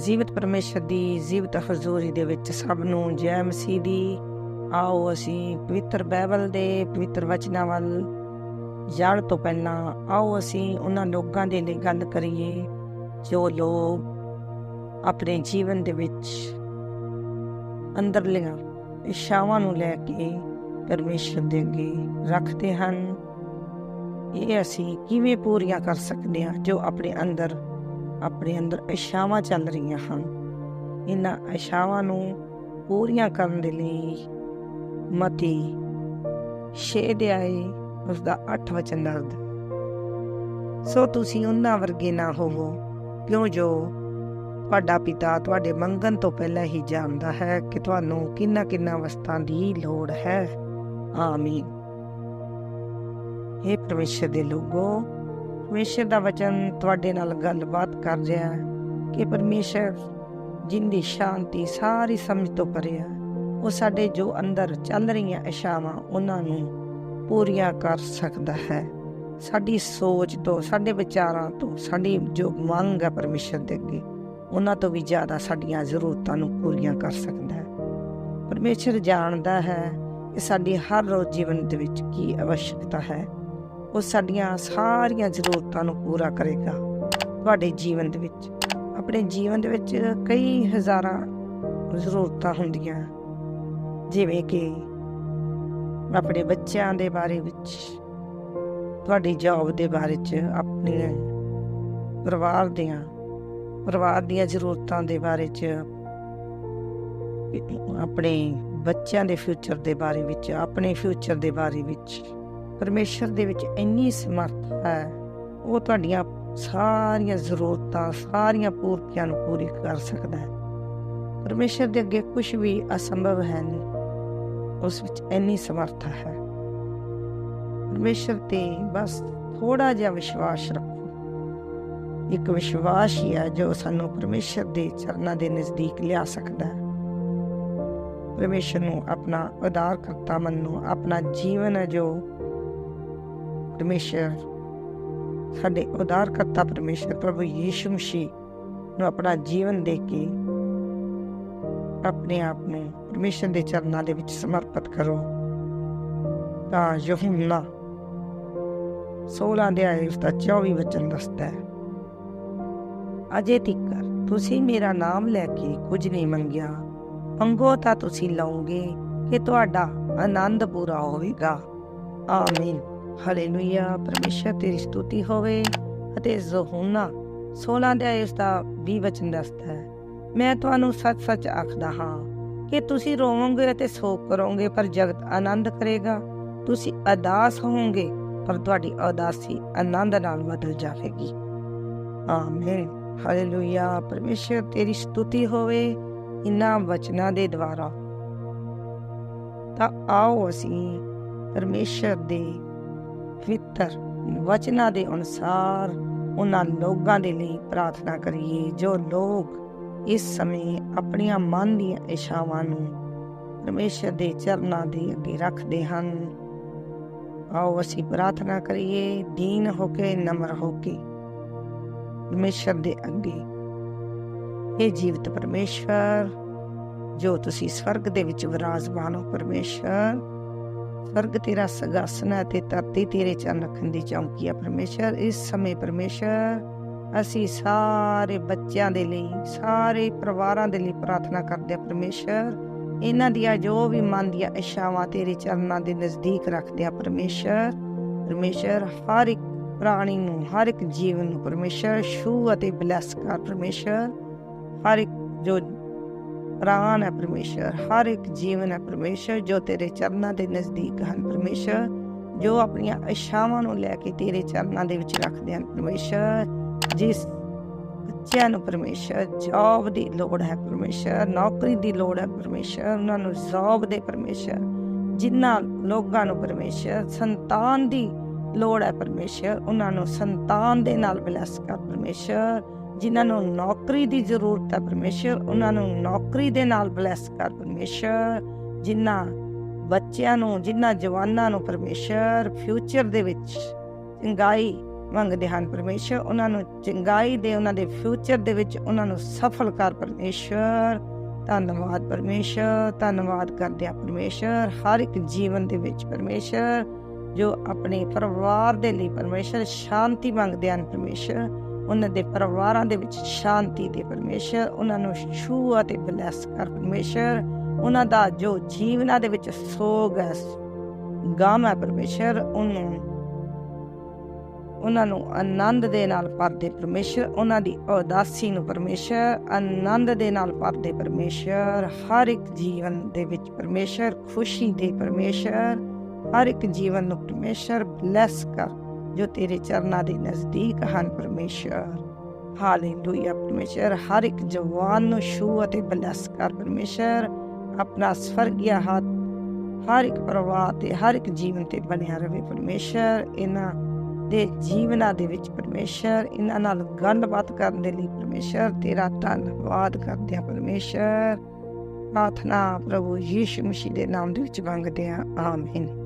ਜੀਵਤ ਪਰਮੇਸ਼ਰ ਦੀ ਜੀਵਤ ਹਜ਼ੂਰੀ ਦੇ ਵਿੱਚ ਸਭ ਨੂੰ ਜੈ ਮਸੀਹ ਦੀ। ਆਓ ਅਸੀਂ ਪਵਿੱਤਰ ਬਾਈਬਲ ਦੇ ਪਵਿੱਤਰ ਵਚਨਾਂ ਵੱਲ ਜਾਣ ਤੋਂ ਪਹਿਲਾਂ ਆਓ ਅਸੀਂ ਉਹਨਾਂ ਲੋਕਾਂ ਦੇ ਲਈ ਗੱਲ ਕਰੀਏ, ਜੋ ਲੋਕ ਆਪਣੇ ਜੀਵਨ ਦੇ ਵਿੱਚ ਅੰਦਰਲੀਆਂ ਇਸ਼ਾਵਾਂ ਨੂੰ ਲੈ ਕੇ ਪਰਮੇਸ਼ਰ ਦੇ ਅੱਗੇ ਰੱਖਦੇ ਹਨ। ਇਹ ਅਸੀਂ ਕਿਵੇਂ ਪੂਰੀਆਂ ਕਰ ਸਕਦੇ ਹਾਂ ਜੋ ਆਪਣੇ ਅੰਦਰ ਆਪਣੇ ਅੰਦਰ ਇਸ਼ਾਵਾਂ ਚੱਲ ਰਹੀਆਂ ਹਨ। ਇਹਨਾਂ ਇਸ਼ਾਵਾਂ ਨੂੰ ਪੂਰੀਆਂ ਕਰਨ ਦੇ ਲਈ ਮਤੀ 6 ਅਧਿਆਏ ਉਸ ਦਾ 8 ਵਚਨ ਦਰਦ ਸੋ ਤੁਸੀਂ ਉਹਨਾਂ ਵਰਗੇ ਨਾ ਹੋਵੋ, ਕਿਉਂ ਜੋ ਤੁਹਾਡਾ ਪਿਤਾ ਤੁਹਾਡੇ ਮੰਗਣ ਤੋਂ ਪਹਿਲਾਂ ਹੀ ਜਾਣਦਾ ਹੈ ਕਿ ਤੁਹਾਨੂੰ ਕਿੰਨਾ ਕਿੰਨਾ ਵਸਤਾਂ ਦੀ ਲੋੜ ਹੈ। ਆਮੀਨ। हे ਪਰਮੇਸ਼ਰ ਦੇ ਲੋਗੋ ਪਰਮੇਸ਼ਰ ਦਾ ਵਚਨ ਤੁਹਾਡੇ ਨਾਲ ਗੱਲਬਾਤ ਕਰ ਰਿਹਾ ਹੈ ਕਿ ਪਰਮੇਸ਼ਰ ਜਿੰਦੀ ਸ਼ਾਂਤੀ ਸਾਰੀ ਸਮਝ ਤੋਂ ਪਰੇ ਹੈ ਉਹ ਸਾਡੇ ਜੋ ਅੰਦਰ ਚੱਲ ਰਹੀਆਂ ਇਸ਼ਾਵਾਂ ਉਹਨਾਂ ਨੂੰ ਪੂਰੀਆਂ ਕਰ ਸਕਦਾ ਹੈ। ਸਾਡੀ ਸੋਚ ਤੋਂ, ਸਾਡੇ ਵਿਚਾਰਾਂ ਤੋਂ, ਸਾਡੀ ਜੋ ਮੰਗ ਹੈ ਪਰਮੇਸ਼ਰ ਦੇ ਅੱਗੇ, ਉਹਨਾਂ ਤੋਂ ਵੀ ਜ਼ਿਆਦਾ ਸਾਡੀਆਂ ਜ਼ਰੂਰਤਾਂ ਨੂੰ ਪੂਰੀਆਂ ਕਰ ਸਕਦਾ ਹੈ। ਪਰਮੇਸ਼ਰ ਜਾਣਦਾ ਹੈ ਕਿ ਸਾਡੀ ਹਰ ਰੋਜ਼ ਜੀਵਨ ਦੇ ਵਿੱਚ ਕੀ ਆਵਸ਼ਕਤਾ ਹੈ। ਉਹ ਸਾਡੀਆਂ ਸਾਰੀਆਂ ਜ਼ਰੂਰਤਾਂ ਨੂੰ ਪੂਰਾ ਕਰੇਗਾ ਤੁਹਾਡੇ ਜੀਵਨ ਦੇ ਵਿੱਚ। ਆਪਣੇ ਜੀਵਨ ਦੇ ਵਿੱਚ ਕਈ ਹਜ਼ਾਰਾਂ ਜ਼ਰੂਰਤਾਂ ਹੁੰਦੀਆਂ। ਜਿਵੇਂ ਕਿ ਆਪਣੇ ਬੱਚਿਆਂ ਦੇ ਬਾਰੇ ਵਿੱਚ, ਤੁਹਾਡੀ ਜੌਬ ਦੇ ਬਾਰੇ ਚ, ਆਪਣੇ ਪਰਿਵਾਰ ਦੀਆਂ ਪਰਿਵਾਰ ਦੀਆਂ ਜ਼ਰੂਰਤਾਂ ਦੇ ਬਾਰੇ ਚ, ਆਪਣੇ ਬੱਚਿਆਂ ਦੇ ਫਿਊਚਰ ਦੇ ਬਾਰੇ ਵਿੱਚ, ਆਪਣੇ ਫਿਊਚਰ ਦੇ ਬਾਰੇ ਵਿੱਚ। ਪਰਮੇਸ਼ਰ ਦੇ ਵਿੱਚ ਇੰਨੀ ਸਮਰੱਥਾ ਹੈ, ਉਹ ਤੁਹਾਡੀਆਂ ਸਾਰੀਆਂ ਜ਼ਰੂਰਤਾਂ, ਸਾਰੀਆਂ ਪੂਰਤੀਆਂ ਨੂੰ ਪੂਰੀ ਕਰ ਸਕਦਾ ਹੈ। ਪਰਮੇਸ਼ਰ ਦੇ ਅੱਗੇ ਕੁਝ ਵੀ ਅਸੰਭਵ ਹੈ ਨਹੀਂ, ਉਸ ਵਿੱਚ ਇੰਨੀ ਸਮਰੱਥਾ ਹੈ। ਪਰਮੇਸ਼ਰ ਤੇ ਬਸ ਥੋੜਾ ਜਿਹਾ ਵਿਸ਼ਵਾਸ ਰੱਖੋ। ਇੱਕ ਵਿਸ਼ਵਾਸ ਹੀ ਹੈ ਜੋ ਸਾਨੂੰ ਪਰਮੇਸ਼ਰ ਦੇ ਚਰਨਾਂ ਦੇ ਨਜ਼ਦੀਕ ਲਿਆ ਸਕਦਾ ਹੈ। ਪਰਮੇਸ਼ਰ ਨੂੰ ਆਪਣਾ ਉਦਾਰ ਕਰਤਾ ਮੰਨੋ, ਆਪਣਾ ਜੀਵਨ ਹੈ ਜੋ ਪਰਮੇਸ਼ਰ, ਸਾਡੇ ਉਦਾਰ ਕਰਤਾ ਪਰਮੇਸ਼ਰ ਪ੍ਰਭੂ ਯੀਸ਼ੂ ਮਸੀਹ ਨੂੰ ਆਪਣਾ ਜੀਵਨ ਦੇ ਕੇ ਆਪਣੇ ਆਪ ਨੂੰ ਪਰਮੇਸ਼ਰ ਦੇ ਚਰਨਾਂ ਦੇ ਵਿੱਚ ਸਮਰਪਿਤ ਕਰੋ। ਤਾਂ ਯਹੂਨਾ 16 ਅਧਿਆਇ ਉਸ ਦਾ 24 ਵਚਨ ਦੱਸਦਾ ਹੈ, ਅਜੇ ਤੀਕਰ ਤੁਸੀਂ ਮੇਰਾ ਨਾਮ ਲੈ ਕੇ ਕੁਝ ਨਹੀਂ ਮੰਗਿਆ। ਮੰਗੋ ਤਾਂ ਤੁਸੀਂ ਲਓਗੇ ਕਿ ਤੁਹਾਡਾ ਆਨੰਦ ਪੂਰਾ ਹੋਵੇਗਾ। ਆਮੀਨ। ਹਾਲੇਲੂਇਆ ਪਰਮੇਸ਼ਰ, ਤੇਰੀ ਸਤੁਤੀ ਹੋਵੇ ਅਤੇ ਯਹੂਨਾ 16 ਅਧਿਆਇ ਉਸ ਦਾ 20 ਵਚਨ ਦੱਸਦਾ ਹੈ। ਮੈਂ ਤੁਹਾਨੂੰ ਸੱਚ-ਸੱਚ ਆਖਦਾ ਹਾਂ ਕਿ ਤੁਸੀਂ ਰੋਵੋਗੇ ਅਤੇ ਸੋਗ ਕਰੋਗੇ, ਪਰ ਜਗਤ ਆਨੰਦ ਕਰੇਗਾ। ਤੁਸੀਂ ਅਦਾਸ ਹੋਵੋਗੇ, ਪਰ ਤੁਹਾਡੀ ਉਦਾਸੀ ਆਨੰਦ ਨਾਲ ਬਦਲ ਜਾਵੇਗੀ। ਆਮੀਨ ਹਾਲੇਲੂਇਆ ਪਰਮੇਸ਼ਰ, ਤੇਰੀ ਸਤੁਤੀ ਹੋਵੇ ਇਨ੍ਹਾਂ ਵਚਨਾਂ ਦੇ ਦੁਆਰਾ। ਤਾਂ ਆਓ ਅਸੀਂ ਪਰਮੇਸ਼ਰ ਦੇ ਪਵਿੱਤਰ ਵਚਨਾਂ ਦੇ ਅਨੁਸਾਰ ਉਹਨਾਂ ਲੋਕਾਂ ਦੇ ਲਈ ਪ੍ਰਾਰਥਨਾ ਕਰੀਏ, ਜੋ ਲੋਕ ਇਸ ਸਮੇਂ ਆਪਣੀਆਂ ਮਨ ਦੀਆਂ ਇਸ਼ਾਵਾਂ ਨੂੰ ਪਰਮੇਸ਼ਰ ਦੇ ਚਰਨਾਂ ਦੇ ਅੱਗੇ ਰੱਖਦੇ ਹਨ। ਆਓ ਅਸੀਂ ਪ੍ਰਾਰਥਨਾ ਕਰੀਏ, ਦੀਨ ਹੋ ਕੇ, ਨਮਰ ਹੋ ਕੇ। ਪਰਮੇਸ਼ਰ ਦੇ ਅੱਗੇ। ਇਹ ਜੀਵਤ ਪਰਮੇਸ਼ਰ, ਜੋ ਤੁਸੀਂ ਸਵਰਗ ਦੇ ਵਿੱਚ ਵਿਰਾਜਮਾਨ ਹੋ ਪਰਮੇਸ਼ਰ ਸਵਰਗ ਤੇਰਾ ਸਗਾਸਨ ਅਤੇ ਧਰਤੀ ਤੇਰੇ ਚਰਨ ਰੱਖਣ ਦੀ ਚੌਂਕੀ ਹੈ ਪਰਮੇਸ਼ਰ? ਇਸ ਸਮੇਂ ਪਰਮੇਸ਼ਰ, ਅਸੀਂ ਸਾਰੇ ਬੱਚਿਆਂ ਦੇ ਲਈ, ਸਾਰੇ ਪਰਿਵਾਰਾਂ ਦੇ ਲਈ ਪ੍ਰਾਰਥਨਾ ਕਰਦੇ ਹਾਂ ਪਰਮੇਸ਼ਰ। ਇਹਨਾਂ ਦੀਆਂ ਜੋ ਵੀ ਮਨ ਦੀਆਂ ਇਸ਼ਾਵਾਂ ਤੇਰੇ ਚਰਨਾਂ ਦੇ ਨਜ਼ਦੀਕ ਰੱਖਦੇ ਆ ਪਰਮੇਸ਼ਰ। ਪਰਮੇਸ਼ਰ, ਹਰ ਇੱਕ ਪ੍ਰਾਣੀ ਨੂੰ, ਹਰ ਇੱਕ ਜੀਵਨ ਨੂੰ ਪਰਮੇਸ਼ਰ ਛੂ ਅਤੇ ਬਲੈਸ ਕਰ ਪਰਮੇਸ਼ਰ। ਹਰ ਇੱਕ ਜੋ ਪ੍ਰਾਣ ਹੈ ਪਰਮੇਸ਼ਰ, ਹਰ ਇੱਕ ਜੀਵਨ ਹੈ ਪਰਮੇਸ਼ਰ, ਜੋ ਤੇਰੇ ਚਰਨਾਂ ਦੇ ਨਜ਼ਦੀਕ ਹਨ ਪਰਮੇਸ਼ਰ, ਜੋ ਆਪਣੀਆਂ ਇਸ਼ਾਵਾਂ ਨੂੰ ਲੈ ਕੇ ਤੇਰੇ ਚਰਨਾਂ ਦੇ ਵਿੱਚ ਰੱਖਦੇ ਹਨ ਪਰਮੇਸ਼ਰ, ਜਿਸ ਬੱਚਿਆਂ ਨੂੰ ਪਰਮੇਸ਼ਰ ਜੌਬ ਦੀ ਲੋੜ ਹੈ ਪਰਮੇਸ਼ਰ, ਨੌਕਰੀ ਦੀ ਲੋੜ ਹੈ ਪਰਮੇਸ਼ਰ, ਉਹਨਾਂ ਨੂੰ ਜੌਬ ਦੇ ਪਰਮੇਸ਼ਰ, ਜਿਨ੍ਹਾਂ ਲੋਕਾਂ ਨੂੰ ਪਰਮੇਸ਼ਰ, ਸੰਤਾਨ ਦੀ ਲੋੜ ਹੈ ਪਰਮੇਸ਼ਰ, ਉਹਨਾਂ ਨੂੰ ਸੰਤਾਨ ਦੇ ਨਾਲ ਬਲੈਸ ਕਰ ਪਰਮੇਸ਼ਰ। ਜਿਨ੍ਹਾਂ ਨੂੰ ਨੌਕਰੀ ਦੀ ਜ਼ਰੂਰਤ ਹੈ ਪਰਮੇਸ਼ਰ, ਉਹਨਾਂ ਨੂੰ ਨੌਕਰੀ ਦੇ ਨਾਲ ਬਲੈਸ ਕਰ ਪਰਮੇਸ਼ਰ। ਜਿਨ੍ਹਾਂ ਬੱਚਿਆਂ ਨੂੰ, ਜਿਨ੍ਹਾਂ ਜਵਾਨਾਂ ਨੂੰ ਪਰਮੇਸ਼ਰ ਫਿਊਚਰ ਦੇ ਵਿੱਚ ਚੰਗਾਈ ਮੰਗਦੇ ਹਨ ਪਰਮੇਸ਼ਰ, ਉਹਨਾਂ ਨੂੰ ਚੰਗਾਈ ਦੇ, ਉਹਨਾਂ ਦੇ ਫਿਊਚਰ ਦੇ ਵਿੱਚ ਉਹਨਾਂ ਨੂੰ ਸਫਲ ਕਰ ਪਰਮੇਸ਼ਰ। ਧੰਨਵਾਦ ਪਰਮੇਸ਼ਰ, ਧੰਨਵਾਦ ਕਰਦੇ ਆ ਪਰਮੇਸ਼ਰ, ਹਰ ਇੱਕ ਜੀਵਨ ਦੇ ਵਿੱਚ ਪਰਮੇਸ਼ਰ, ਜੋ ਆਪਣੇ ਪਰਿਵਾਰ ਦੇ ਲਈ ਪਰਮੇਸ਼ਰ ਸ਼ਾਂਤੀ ਮੰਗਦੇ ਹਨ ਪਰਮੇਸ਼ਰ। ਉਹਨਾਂ ਦੇ ਪਰਿਵਾਰਾਂ ਦੇ ਵਿੱਚ ਸ਼ਾਂਤੀ ਦੇ ਪਰਮੇਸ਼ਰ, ਉਹਨਾਂ ਨੂੰ ਛੂਹ ਅਤੇ ਬਲੈਸ ਕਰ ਪਰਮੇਸ਼ਰ, ਉਹਨਾਂ ਦਾ ਜੋ ਜੀਵਨਾਂ ਦੇ ਵਿੱਚ ਸੋਗ ਹੈ, ਗਮ ਹੈ ਪਰਮੇਸ਼ਰ, ਉਹਨੂੰ ਉਹਨਾਂ ਨੂੰ ਆਨੰਦ ਦੇ ਨਾਲ ਭਰਦੇ ਪਰਮੇਸ਼ਰ, ਉਹਨਾਂ ਦੀ ਉਦਾਸੀ ਨੂੰ ਪਰਮੇਸ਼ਰ, ਆਨੰਦ ਦੇ ਨਾਲ ਭਰਦੇ ਪਰਮੇਸ਼ਰ, ਹਰ ਇੱਕ ਜੀਵਨ ਦੇ ਵਿੱਚ ਪਰਮੇਸ਼ਰ, ਖੁਸ਼ੀ ਦੇ ਪਰਮੇਸ਼ਰ, ਹਰ ਇੱਕ ਜੀਵਨ ਨੂੰ ਪਰਮੇਸ਼ਰ ਬਲੈਸ ਕਰ ਜੋ ਤੇਰੇ ਚਰਨਾਂ ਦੇ ਨਜ਼ਦੀਕ ਹਨ ਪਰਮੇਸ਼ਰ। ਹਾਲੇਲੂਇਆ ਪਰਮੇਸ਼ਰ। ਹਰ ਇੱਕ ਜਵਾਨ ਨੂੰ ਛੂ ਅਤੇ ਬਲੈਸ ਕਰ ਪਰਮੇਸ਼ਰ। ਆਪਣਾ ਸਵਰਗੀਆ ਹੱਥ ਹਰ ਇੱਕ ਪਰਿਵਾਰ ਤੇ, ਹਰ ਇੱਕ ਜੀਵਨ ਤੇ ਬਣਿਆ ਰਹੇ ਪਰਮੇਸ਼ਰ। ਇਹਨਾਂ ਦੇ ਜੀਵਨਾਂ ਦੇ ਵਿੱਚ ਪਰਮੇਸ਼ਰ, ਇਹਨਾਂ ਨਾਲ ਗੱਲਬਾਤ ਕਰਨ ਦੇ ਲਈ ਪਰਮੇਸ਼ਰ, ਤੇਰਾ ਧੰਨਵਾਦ ਕਰਦੇ ਹਾਂ ਪਰਮੇਸ਼ਰ। ਪ੍ਰਾਰਥਨਾ ਪ੍ਰਭੂ ਯੀਸ਼ੂ ਮਸੀਹ ਦੇ ਨਾਮ ਦੇ ਵਿੱਚ ਮੰਗਦੇ ਹਾਂ, ਆਮੀਨ।